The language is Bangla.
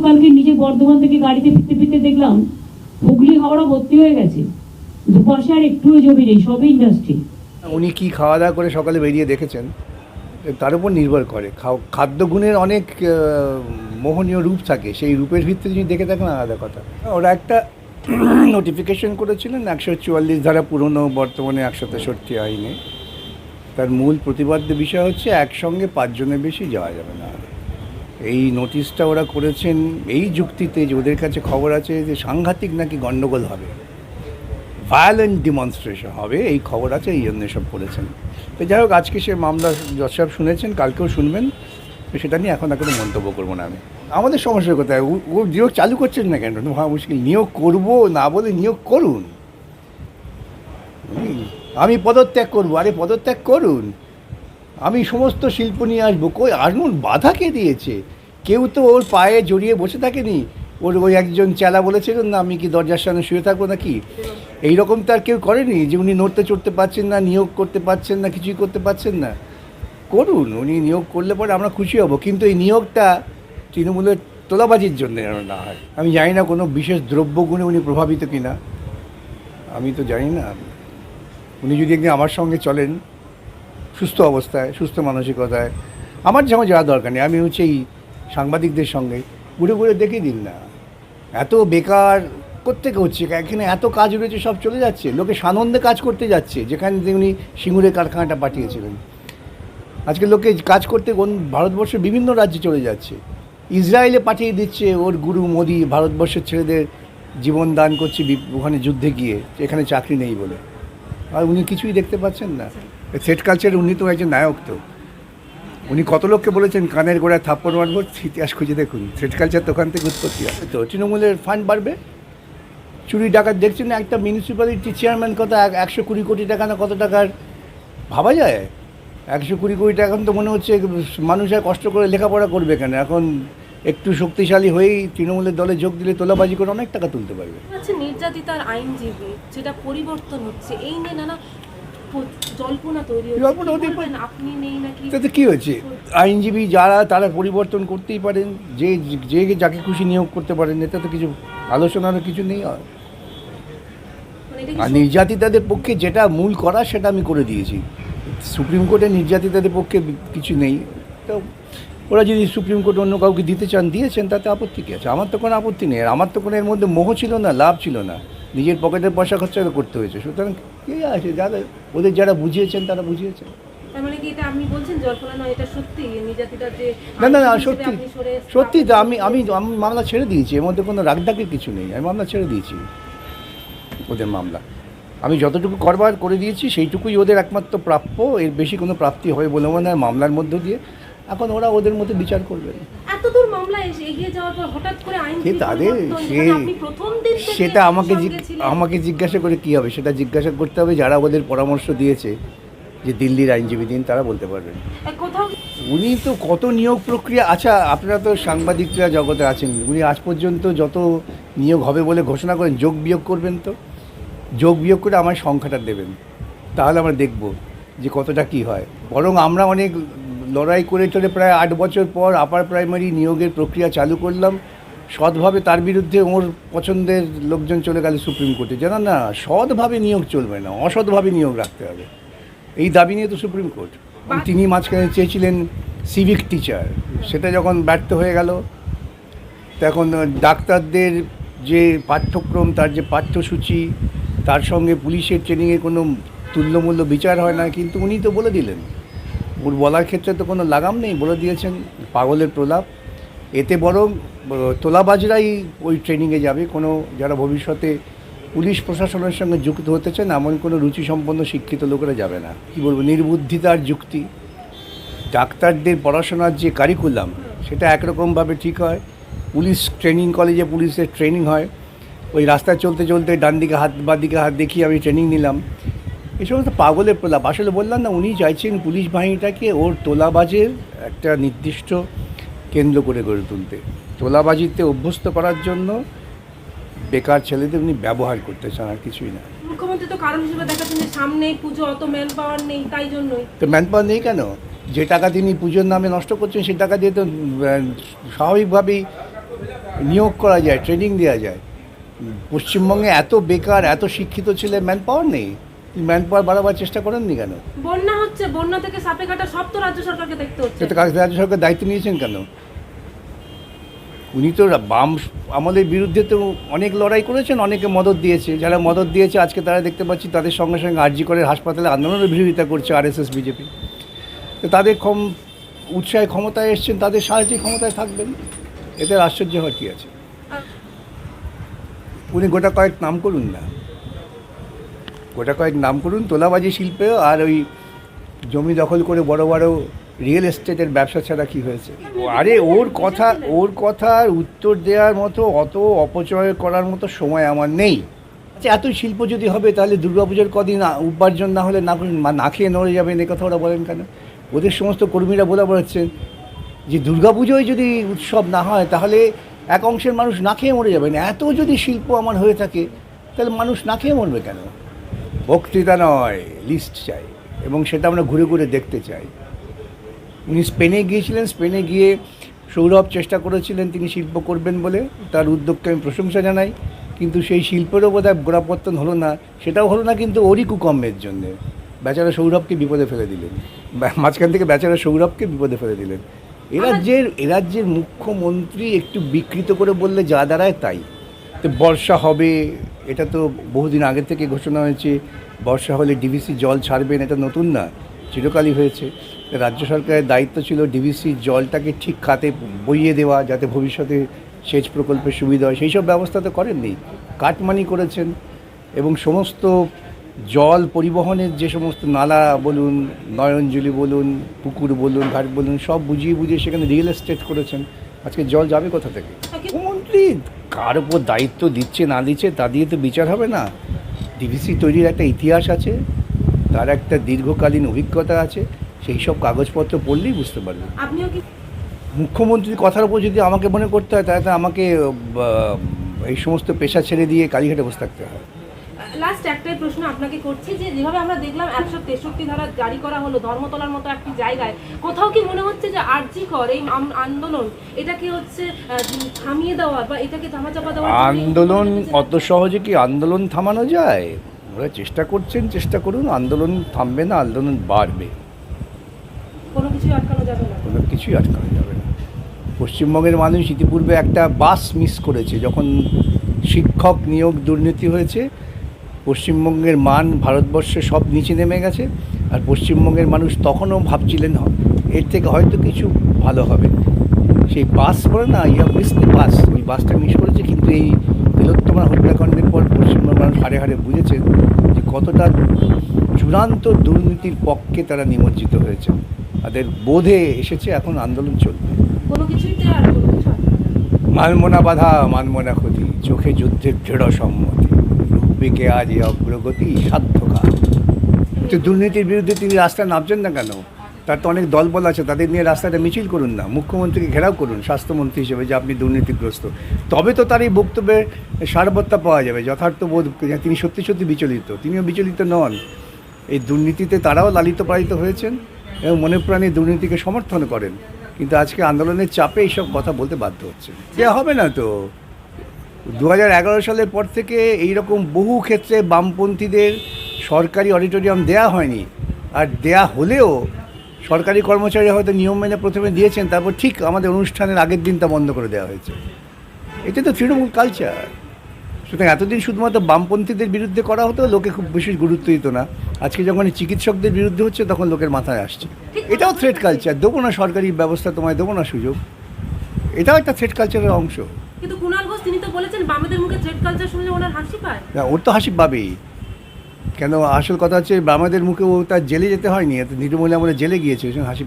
কালকে নিজে বর্ধমান থেকে গাড়িতে ফিরতে ফিরতে দেখলাম, হুগলি, হাওড়া ভর্তি হয়ে গেছে। দুপাশে আর একটুও জমি নেই, সবই ইন্ডাস্ট্রি উনি কি খাওয়া দাওয়া করে সকালে বেরিয়ে দেখেছেন? তার উপর নির্ভর করে। খাদ্যগুণের অনেক মোহনীয় রূপ থাকে। সেই রূপের ভিত্তিতে যদি দেখে থাকেন, আলাদা কথা। ওরা একটা নোটিফিকেশন করেছিলেন, একশো চুয়াল্লিশ ধারা পুরনো, বর্তমানে একশো তেষট্টি আইনে। তার মূল প্রতিবাদ্য বিষয় হচ্ছে, একসঙ্গে পাঁচজনের বেশি যাওয়া যাবে না। এই নোটিশটা ওরা করেছেন, এই যুক্তিতে যে ওদের কাছে খবর আছে যে সাংঘাতিক নাকি গণ্ডগোল হবে। ভায়োলেন্ট ডিমনস্ট্রেশন হবে, এই খবর আছে, এই জন্য সব করেছেন। তো যাই হোক, আজকে সে মামলা যত সব শুনেছেন, কালকেও শুনবেন। তো সেটা নিয়ে এখন আর কোনো মন্তব্য করব না আমি। আমাদের সমস্যার কোথায়? ও- নিয়োগ চালু করছেন না কেন? ভাবা মুশকিল, নিয়োগ করব না বলে নিয়োগ করুন। আমি পদত্যাগ করব, আরে পদত্যাগ করুন। আমি সমস্ত শিল্প নিয়ে আসব। কই আসুন বাধা কে দিয়েছে? কেউ তো ওর পায়ে জড়িয়ে বসে থাকেনি। ওর ওই একজন চেলা বলেছিলেন না, আমি কি দরজার সামনে শুয়ে থাকব নাকি? এই রকম তো আর কেউ করেনি যে উনি নড়তে চড়তে পারছেন না, নিয়োগ করতে পারছেন না, কিছুই করতে পারছেন না। করুন, উনি নিয়োগ করলে পরে আমরা খুশি হব। কিন্তু এই নিয়োগটা তৃণমূলের তোলাবাজির জন্য যেন না হয়। আমি জানি না কোনো বিশেষ দ্রব্যগুণে উনি প্রভাবিত কিনা। আমি তো জানি না। উনি যদি একদিন আমার সঙ্গে চলেন সুস্থ অবস্থায়, সুস্থ মানসিকতায়। আমার যেমন যাওয়া দরকার নেই, আমি হচ্ছে এই সাংবাদিকদের সঙ্গে ঘুরে ঘুরে দেখে দিন না। এত বেকার, কোত্থেকে হচ্ছে? এখানে এত কাজ রয়েছে, সব চলে যাচ্ছে। লোকে সানন্দে কাজ করতে যাচ্ছে, যেখানে উনি সিঙ্গুরের কারখানাটা পাঠিয়েছিলেন। আজকে লোকে কাজ করতে কোন ভারতবর্ষের বিভিন্ন রাজ্যে চলে যাচ্ছে। ইসরায়েলে পাঠিয়ে দিচ্ছে ওর গুরু মোদি, ভারতবর্ষের ছেলেদের জীবন দান করছে ওখানে যুদ্ধে গিয়ে, এখানে চাকরি নেই বলে। আর উনি কিছুই দেখতে পাচ্ছেন না। সেট কালচার উনি তো একজন নায়ক তো। উনি কত লোককে বলেছেন, কানের গোড়ায় থাপ্পড় মারবো ইতিহাস খুঁজে দেখুন। সেট কালচার তো ওখান থেকে উৎপত্তি হয়। তো তৃণমূলের ফান্ড বাড়বে? চুরি, ডাকাত দেখছেন না? একটা মিউনিসিপ্যালিটি চেয়ারম্যান কত একশো কুড়ি কোটি টাকা না কত টাকার? ভাবা যায়? একশো কুড়ি কোটি টাকা এখন তো মনে হচ্ছে মানুষ আর কষ্ট করে লেখাপড়া করবে কেন? এখন একটু শক্তিশালী হয়েই তৃণমূলের দলে যোগ দিলে তোলাবাজি করে অনেক টাকা তুলতে পারবে। আছে নির্যাতিতার আইনজীবী, যেটা পরিবর্তন হচ্ছে, এই নিয়ে নানা জল্পনা তৈরি জল্পনা কি পারে। আপনি নেই নাকি? তাতে কী হয়েছে? আইনজীবী যারা তারা পরিবর্তন করতেই পারেন। যে যে যাকে খুশি নিয়োগ করতে পারেন এতে তো কিছু আলোচনার কিছু নেই। আর মানে এটা আর নির্যাতিতাদের পক্ষে যেটা মূল করা সেটা আমি করে দিয়েছি। সুপ্রিম কোর্টে নির্যাতিতাদের পক্ষে কিছু নেই। তো ওরা যদি সুপ্রিম কোর্ট অন্য কাউকে দিতে চান দিয়েছেন তাতে আপত্তি কী আছে? আমার তো কোনো আপত্তি নেই। আর আমার তো কোনো এর মধ্যে মোহ ছিল না লাভ ছিল না। নিজের পকেটের পয়সা খরচা করতে হয়েছে। সুতরাং কে আছে? যারা ওদের যারা বুঝিয়েছেন তারা বুঝিয়েছেন। মানে না না না সত্যি। সত্যি তো আমি আমি মামলা ছেড়ে দিয়েছি। এর মধ্যে কোনো রাগডাকের কিছু নেই। আমি মামলা ছেড়ে দিয়েছি ওদের মামলা। আমি যতটুকু করবার করে দিয়েছি সেইটুকুই ওদের একমাত্র প্রাপ্য। এর বেশি কোনো প্রাপ্তি হবে বলে মনে হয় মামলার মধ্য দিয়ে। এখন ওরা ওদের মধ্যে বিচার করবে এগিয়ে যাওয়ার পর হঠাৎ করে আইন সে তাদের সে সেটা আমাকে আমাকে জিজ্ঞাসা করে কী হবে? সেটা জিজ্ঞাসা করতে হবে যারা ওদের পরামর্শ দিয়েছে যে দিল্লির আইনজীবী দিন তারা বলতে পারবেন। উনি তো কত নিয়োগ প্রক্রিয়া আচ্ছা আপনারা তো সাংবাদিকরা জগতে আছেন। উনি আজ পর্যন্ত যত নিয়োগ হবে বলে ঘোষণা করেন যোগ বিয়োগ করবেন তো? যোগ বিয়োগ করে আমার সংখ্যাটা দেবেন। তাহলে আমরা দেখব যে কতটা কি হয়। বরং আমরা অনেক লড়াই করে চলে প্রায় আট বছর পর আপার প্রাইমারি নিয়োগের প্রক্রিয়া চালু করলাম। সৎভাবে তার বিরুদ্ধে ওর পছন্দের লোকজন চলে গেল সুপ্রিম কোর্টে। জানা না সৎভাবে নিয়োগ চলবে না অসৎভাবে নিয়োগ রাখতে হবে। এই দাবি নিয়ে তো সুপ্রিম কোর্ট। তিনি মাঝখানে চেয়েছিলেন সিভিক টিচার সেটা যখন ব্যর্থ হয়ে গেল তখন ডাক্তারদের যে পাঠ্যক্রম তার যে পাঠ্যসূচি তার সঙ্গে পুলিশের ট্রেনিংয়ে কোনো তুল্যমূল্য বিচার হয় না। কিন্তু উনি তো বলে দিলেন বলার ক্ষেত্রে তো কোনো লাগাম নেই, বলে দিয়েছেন পাগলের প্রলাপ। এতে বরং তোলাবাজরাই ওই ট্রেনিংয়ে যাবে। কোনো যারা ভবিষ্যতে পুলিশ প্রশাসনের সঙ্গে যুক্ত হতে চান এমন কোনো রুচিসম্পন্ন শিক্ষিত লোকেরা যাবে না। কী বলব, নির্বুদ্ধিতার যুক্তি। ডাক্তারদের পড়াশোনার যে কারিকুলাম সেটা একরকমভাবে ঠিক হয়। পুলিশ ট্রেনিং কলেজে পুলিশের ট্রেনিং হয়। ওই রাস্তায় চলতে চলতে ডান দিকে হাত বা দিকে হাত দেখিয়ে আমি ট্রেনিং নিলাম। এই সমস্ত পাগলের প্রলাপ। আসলে বললাম না উনি চাইছেন পুলিশ বাহিনীটাকে ওর তোলাবাজের একটা নির্দিষ্ট কেন্দ্র করে গড়ে তুলতে। তোলাবাজিতে অভ্যস্ত করার জন্য বেকার ছেলেদের উনি ব্যবহার করতে চান আর কিছুই না। মুখ্যমন্ত্রী তো কারণ হিসেবে দেখাচ্ছেন যে সামনে পুজো অত ম্যান পাওয়ার নেই তাই জন্যই। তো ম্যান পাওয়ার নেই কেন? যে টাকা তিনি পুজোর নামে নষ্ট করছেন সেই টাকা দিয়ে তো স্বাভাবিকভাবেই নিয়োগ করা যায় ট্রেনিং দেওয়া যায়। পশ্চিমবঙ্গে এত বেকার এত শিক্ষিত ছেলে ম্যান পাওয়ার নেই। ম্যান পাওয়ার বাড়াবার চেষ্টা করেননি কেন? বন্যা হচ্ছে বন্যা থেকে সাপে কাটা সব তো রাজ্য সরকারকে দেখতে হচ্ছে। সেটা রাজ্য সরকার দায়িত্ব নিয়েছেন কেন? উনি তো বাম আমাদের বিরুদ্ধে তো অনেক লড়াই করেছেন অনেকে মদত দিয়েছে। যারা মদত দিয়েছে আজকে তারা দেখতে পাচ্ছি তাদের সঙ্গে সঙ্গে আরজি করে হাসপাতালে আন্দোলনের বিরোধিতা করছে আরএসএস বিজেপি। তো তাদের ক্ষম উৎসাহে ক্ষমতায় এসছেন তাদের সাহায্যে ক্ষমতায় থাকবেন এতে আশ্চর্য হওয়ার কী আছে? উনি গোটা কয়েক নাম করুন না। গোটা কয়েক নাম করুন, তোলাবাজি শিল্পে আর ওই জমি দখল করে বড় বড় রিয়েল এস্টেটের ব্যবসা ছাড়া কি হয়েছে? আরে ওর কথা, ওর কথার উত্তর দেওয়ার মতো অত অপচয় করার মতো সময় আমার নেই। আচ্ছা এত শিল্প যদি হবে তাহলে দুর্গাপুজোর কদিন উপার্জন না হলে না না খেয়ে নড়ে যাবেন এ কথা ওরা বলেন কেন? ওদের সমস্ত কর্মীরা বলে বেড়াচ্ছেন যে দুর্গাপুজোয় যদি উৎসব না হয় তাহলে এক অংশের মানুষ না খেয়ে মরে যাবেন। এত যদি শিল্প আমার হয়ে থাকে, তাহলে মানুষ না খেয়ে মরবে কেন? বক্তৃতা নয় লিস্ট চাই। এবং সেটা আমরা ঘুরে ঘুরে দেখতে চাই। উনি স্পেনে গিয়েছিলেন স্পেনে গিয়ে সৌরভ চেষ্টা করেছিলেন তিনি শিল্প করবেন বলে তার উদ্যোগকে আমি প্রশংসা জানাই। কিন্তু সেই শিল্পেরও বোধহয় গোড়াপত্তন হলো না সেটাও হলো না কিন্তু ওরই কুকম্মের জন্যে। বেচারা সৌরভকে বিপদে ফেলে দিলেন। মাঝখান থেকে বেচারা সৌরভকে বিপদে ফেলে দিলেন। এ রাজ্যের এ রাজ্যের মুখ্যমন্ত্রী একটু বিকৃত করে বললে যা দাঁড়ায় তাই। তো বর্ষা হবে, এটা তো বহুদিন আগে থেকে ঘোষণা হয়েছে, বর্ষা হলে ডিভিসি জল ছাড়বেন এটা নতুন না, চিরকালই হয়েছে। রাজ্য সরকারের দায়িত্ব ছিল ডিভিসি জলটাকে ঠিক খাতে বইয়ে দেওয়া, যাতে ভবিষ্যতে সেচ প্রকল্পের সুবিধা হয়। সেই সব ব্যবস্থা তো করেননি, কাটমানি করেছেন এবং সমস্ত জল পরিবহনের যে সমস্ত নালা বলুন, নয়নজলি বলুন, পুকুর বলুন, ঘাট বলুন, সব বুঝিয়ে বুঝিয়ে সেখানে রিয়েল এস্টেট করেছেন। আজকে জল যাবে কোথা থেকে? মুখ্যমন্ত্রী কার উপর দায়িত্ব দিচ্ছে না দিচ্ছে তা দিয়ে তো বিচার হবে না। ডিভিসি তৈরির একটা ইতিহাস আছে তার একটা দীর্ঘকালীন অভিজ্ঞতা আছে সেই সব কাগজপত্র পড়লেই বুঝতে পারবে। মুখ্যমন্ত্রীর কথার উপর যদি আমাকে মনে করতে হয় তাহলে তো আমাকে এই সমস্ত পেশা ছেড়ে দিয়ে কালীঘাটে বসে থাকতে হয়। লাস্ট একটাই প্রশ্ন আপনাকে করছি যে যেভাবে আমরা দেখলাম একশো তেষট্টি ধারা জারি করা হলো ধর্মতলার মতো একটি জায়গায় কোথাও কি মনে হচ্ছে যে আরজি কর এই আন্দোলন এটাকে হচ্ছে থামিয়ে দেওয়া বা এটাকে দেওয়ার জন্য এই আন্দোলন অত সহজে কি আন্দোলন থামানো যায়? ওরা চেষ্টা করছেন চেষ্টা করুন আন্দোলন থামবে না আন্দোলন বাড়বে। কোনো কিছুই আটকানো যাবে না। কোনো কিছুই আটকানো যাবে না। পশ্চিমবঙ্গের মানুষ ইতিপূর্বে একটা বাস মিস করেছে যখন শিক্ষক নিয়োগ দুর্নীতি হয়েছে পশ্চিমবঙ্গের মান ভারতবর্ষে সব নিচে নেমে গেছে আর পশ্চিমবঙ্গের মানুষ তখনও ভাবছিলেন এর থেকে হয়তো কিছু ভালো হবে। সেই বাস বলে না ইয়া মিস দ্য বাস ওই বাসটা মিস করেছে কিন্তু এই তিলোত্তমা হত্যাকাণ্ডের পর পশ্চিমবঙ্গের মানুষ হারে হারে বুঝেছে যে কতটা চূড়ান্ত দুর্নীতির পক্ষে তারা নিমজ্জিত হয়েছে। তাদের বোধে এসেছে এখন আন্দোলন চলবে। কোনো কিছুইতে আর কোনো কিছু আটকানো যাবে না। মানব বাধা মানব না ক্ষতি চোখে যুদ্ধের দৃঢ় সম্মতি। রূপবিকে আজ এ অগ্রগতি সাধ্যকাল তো দুর্নীতির বিরুদ্ধে তিনি রাস্তায় নামছেন না কেন? তার তো অনেক দলবল আছে, তাদের নিয়ে রাস্তাটা মিছিল করুন না, মুখ্যমন্ত্রীকে ঘেরাও করুন, স্বাস্থ্যমন্ত্রী হিসেবে যে আপনি দুর্নীতিগ্রস্ত। তবে তো তার এই বক্তব্যে সারবত্তা পাওয়া যাবে, যথার্থ বোধ তিনি সত্যি সত্যি বিচলিত, তিনিও বিচলিত নন। এই দুর্নীতিতে তারাও লালিত পালিত হয়েছেন এবং মনে প্রাণে দুর্নীতিকে সমর্থন করেন। কিন্তু আজকে আন্দোলনের চাপে এইসব কথা বলতে বাধ্য হচ্ছে দেওয়া হবে না তো? দু হাজার এগারো সালের পর থেকে এই রকম বহু ক্ষেত্রে বামপন্থীদের সরকারি অডিটোরিয়াম দেয়া হয়নি। আর দেয়া হলেও সরকারি কর্মচারী হয়তো নিয়ম মেনে প্রথমে দিয়েছেন, তারপর ঠিক আমাদের অনুষ্ঠানের আগের দিন তা বন্ধ করে দেওয়া হয়েছে। এটা তো তৃণমূল কালচার সুতরাং এতদিন শুধুমাত্র বামপন্থীদের বিরুদ্ধে করা হতো, লোকে খুব বেশি গুরুত্ব দিত না। আজকে যখন চিকিৎসকদের বিরুদ্ধে হচ্ছে, তখন লোকের মাথায় আসছে। এটাও থ্রেড কালচার দেবো না সরকারি ব্যবস্থা তোমায়, দেবো না সুযোগ। এটাও একটা থ্রেড কালচারের অংশ। তিনি তো বলেছেন বামেদের মুখে থ্রেড কালচার শুনলে ওনার হাসি পায়। না, ওর তো হাসি পাবেই। কেন আসল কথা হচ্ছে আমাদের মুখে ও তার জেলে যেতে হয়নি এত নির্মূলে আমরা জেলে গিয়েছে হাসি